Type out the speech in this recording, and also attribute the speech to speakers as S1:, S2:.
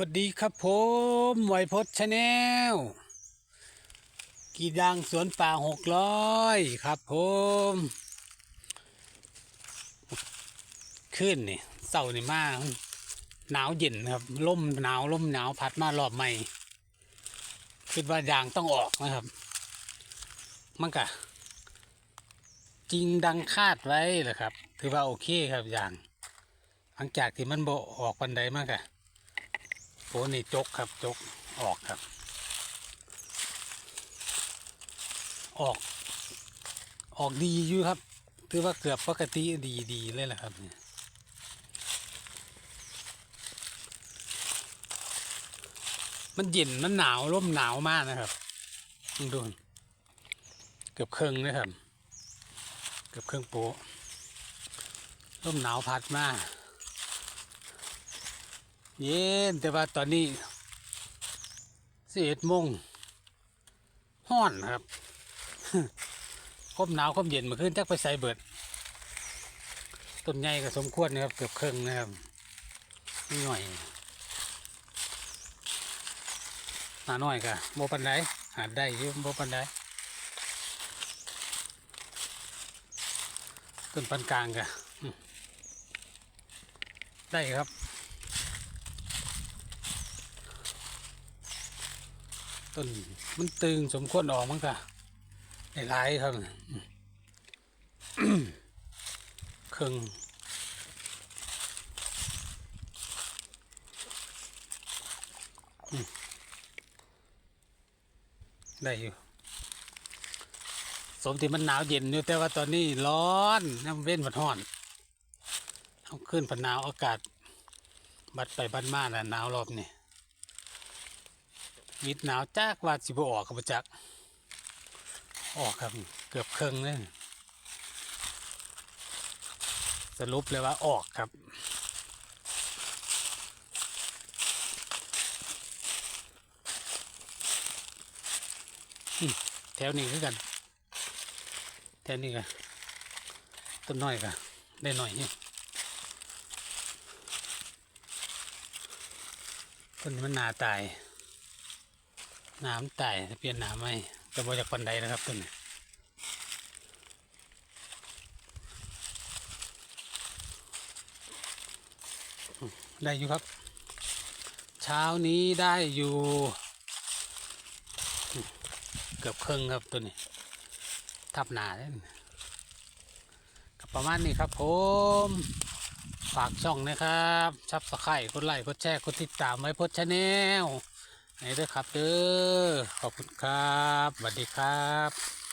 S1: วัสดีครับผมไหวพจน์ชาแนลกีดังสวนป่าหกร้อยครับผม ขึ้นนี่เสาร์นี่มากหนาวเย็นครับลมหนาวลมหนาวพัดมารอบใหม่ คิดว่ายางต้องออกนะครับ มันกะจริงดังคาดไว้เหรอครับ ถือว่าโอเคครับยาง หลังจากที่มันโบออกปันไดมากอะ โอ้นี่จกครับจกออกครับ ออก ออกดีอยู่ครับถือว่าเกือบปกติดีดีเลยแหละครับเนี่ยมันเย็นมันหนาวร่มหนาวมากนะครับดูเกือบเครึ่งนะครับ เกือบเครึ่งโป๊ร่มหนาวพัดมาก เย็นแต่ว่าตอนนี้สิเอ็ดโมงห้อนครับคมหนาวคมเย็นเมาขึ้นจักไปใส่เบิดต้นใหญ่ก็สมควรนะครับ เกือบครึ่งนะครับนี่หน่อยหาหน่อยกะโบปันไดหาได้ยุ่โบปันไดต้นปันกลางกะได้ครับ ต้นมันตึงสมควรออกมันก็ได้หลายครับเครื่องได้อยู่ สมที่มันหนาวเย็นอยู่แต่ว่าตอนนี้ร้อนน้ำเว้นผัดห้อนเอาขึ้นผัดหนาวอากาศ บัดไปบัดมาน่ะหนาวรอบนี้ วิดหนาวจากว่าสิบออกกับจัก ออกครับเกือบครึ่งเลยสรุปเลยว่าออกครับแถวนี้คือกัน แถวนี้กันต้นน้อยกันได้หน่อยนี่ต้นมันหนาตาย น้ำไต่เปลี่ยนน้ำไหมจะบอจากปันไดนะครับต้นนี้ได้อยู่ครับ เช้านี้ได้อยู่ เกือบครึ่งครับตัวนี้ ทับหนาเลยก็ประมาณนี้ครับผม ฝากช่องนะครับชับสไครต์กดไลค์กดแชร์กดติดตามไว้พดชาแนล ไหนเด้อครับเด้อขอบคุณครับสวัสดีครับ